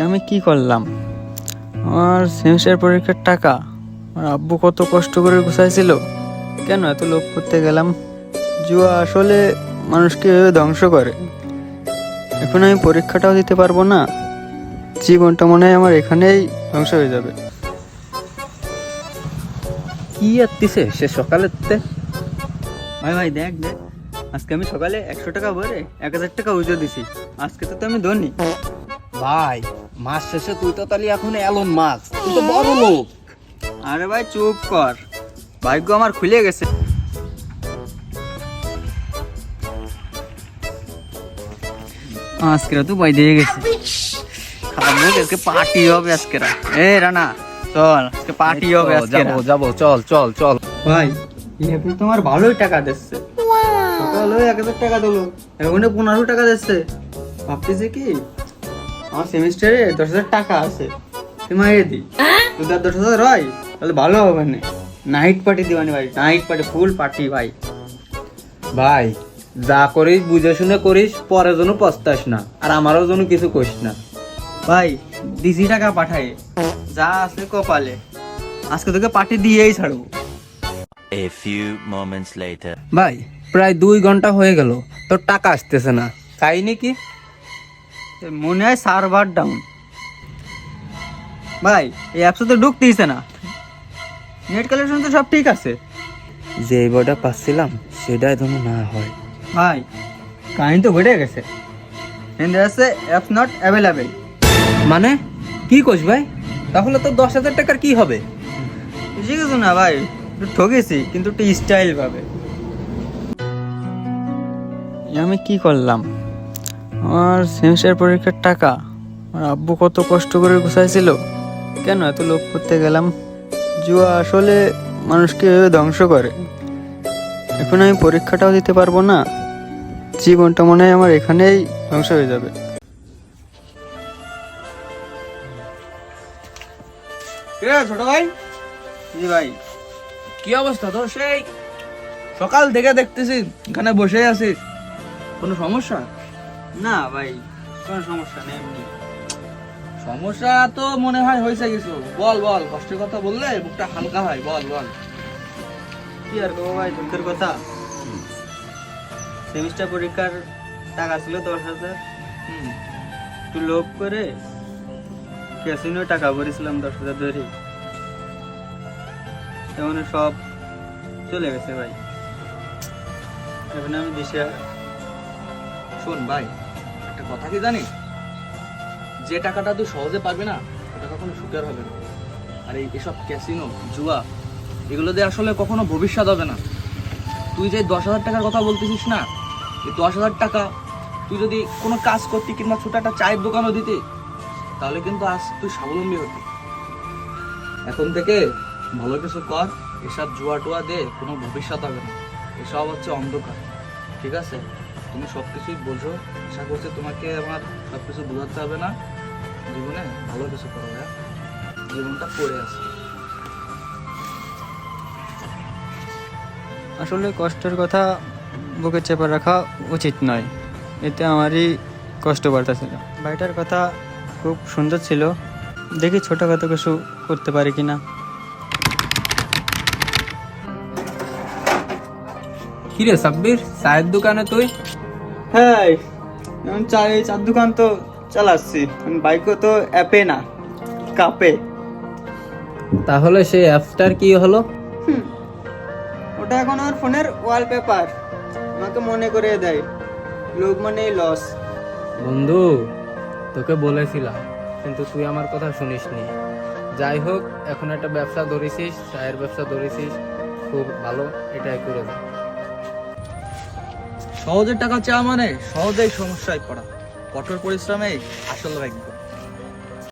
আমি কি করলাম? আমার সেমিস্টার পরীক্ষার টাকা। আমার আব্বু কত কষ্ট করে গুছাইছিল। কেন এত লোভ করতে গেলাম? জুয়া আসলে মানুষকে ধ্বংস করে। এখন আমি পরীক্ষাটাও দিতে পারব না। জীবনটা মনে হয় আমার এখানেই ধ্বংস হয়ে যাবে। কি আত্মিছে সে সকালের তে। ভাই ভাই, দেখ দেখ। আজকে আমি সকালে একশো টাকা ভরে এক হাজার টাকা উজো দিছি। আজকে তো তো আমি ধনী। ভাই মাস শেষে তুই তো তাহলে এখন এলন মাছ তুই তো বড় লোক। আরে ভাই চুপ কর। ভাগ্য আমার খুলে গেছে। আজকে তো বই দিয়ে গেছে। খাব আজকে পার্টি হবে আজকে এ রানা চল আজকে পার্টি হবে আজকে যাব যাব চল চল চল। ভাই এখন তোমার ভালোই টাকা দিচ্ছে। সকাল হয়ে এক হাজার টাকা দিলো এখন পনেরো টাকা দিচ্ছে। ভাবতেছে কি আমার সেমিস্টারে দশ হাজার টাকা আছে। তোমার এ দি। যদি আর দশ হাজার হয়? তাহলে ভালো হবে না। নাইট পার্টি দিবানি ভাই। নাইট পার্টি ফুল পার্টি ভাই। ভাই যা করিস বুঝে শুনে করিস পরে যেন পস্তাস না। আর আমারও যেন কিছু করিস না। ভাই দিছি টাকা পাঠাই। যা আছে কপালে। আজকে তোকে পার্টি দিয়েই ছাড়বো। A few moments later. ভাই প্রায় দুই ঘণ্টা হয়ে গেল। তোর টাকা আসতেছে না। কাহিনি কি? এ মনে হয় সার্ভার ডাউন ভাই এই অ্যাপসে তো ঢুকতেইছে না। নেট কালেকশন তো সব ঠিক আছে। যে বইটা পাচ্ছিলাম সেটাই যেন না হয়। ভাই কাহিনী তো ঘটে গেছে। এন্ড আছে অ্যাপস নট অ্যাভেলেবেল মানে? কি কোস ভাই? তাহলে তো দশ হাজার টাকার কি হবে? বুঝে গেছো না ভাই একটু ঠকেছি কিন্তু একটু স্টাইল ভাবে। আমি কি করলাম? আমার সেমিস্টার পরীক্ষার টাকা? আমার আব্বু কত কষ্ট করে গুছাইছিল? কেন এত লোভ করতে গেলাম? জুয়া আসলে মানুষকে এভাবে ধ্বংস করে। এখন আমি পরীক্ষাটাও দিতে পারব না। জীবনটা মনে হয় আমার এখানেই ধ্বংস হয়ে যাবে। ছোট ভাই? জি ভাই। কি অবস্থা তোর সেই? সকাল থেকে দেখতেছি এখানে বসে আছিস। কোনো সমস্যা? না ভাই, কোনো সমস্যা নেই, এমনি। সমস্যা তো মনে হয় হয়েছে কিছু। বল বল, কষ্টের কথা বললে বুকটা হালকা হয়, বল বল। কি আর করব ভাই, দুঃখের কথা। সেমিস্টার পরীক্ষার টাকা ছিল দশ হাজার। একটু লোভ করে ক্যাসিনো টাকা ভরেছিলাম দশ হাজার ধরে। এখন সব চলে গেছে ভাই। এখন আমি দিশে শোন ভাই কথা কি জানিস? যে টাকাটা তুই সহজে পাবি না, ওটা কখনো সুখের হবে না। আর এই এসব ক্যাসিনো, জুয়া, এগুলো দিয়ে আসলে কখনো ভবিষ্যৎ হবে না। তুই যে দশ হাজার টাকার কথা বলতেছিস না, এই দশ হাজার টাকা তুই যদি কোনো কাজ করতি কিংবা ছোট একটা চায়ের দোকানও দিতি, তাহলে কিন্তু আজ তুই স্বাবলম্বী হতি। এখন থেকে ভালো কিছু কর, এসব জুয়া টুয়া দে কোনো ভবিষ্যৎ হবে না। এসব হচ্ছে অন্ধকার, ঠিক আছে? তুমি সব কিছুই বোঝো। আশা করছি তোমাকে আমার সব কিছু বোঝাতে হবে না। জীবনে ভালো কিছু করো হ্যাঁ জীবনটা পড়ে আছে আসলে কষ্টের কথা বুকে চেপে রাখা উচিত নয়। এতে আমারই কষ্ট বাড়তেছিল। বাড়িটার কথা খুব সুন্দর ছিল। দেখি ছোটোখাটো কিছু করতে পারি কিনা। কি রে সাব্বির চায়ের দোকানে তুই? হ্যাঁ এখন চা এই চার দোকান তো চালাচ্ছি। বাইকও তো অ্যাপে না কাপে তাহলে সেই অ্যাপটার কি হলো? ওটা এখন আমার ফোনের ওয়ালপেপার আমাকে মনে করে দেয় লোভ মানেই লস বন্ধু তোকে বলেছিলাম কিন্তু তুই আমার কথা শুনিসনি। যাই হোক এখন একটা ব্যবসা ধরেছিস চায়ের ব্যবসা ধরেছিস খুব ভালো এটাই করে দে। সহজের টাকা চাওয়া মানে সহজেই সমস্যায় পড়া। কঠোর পরিশ্রমে আসল ভাগ্য।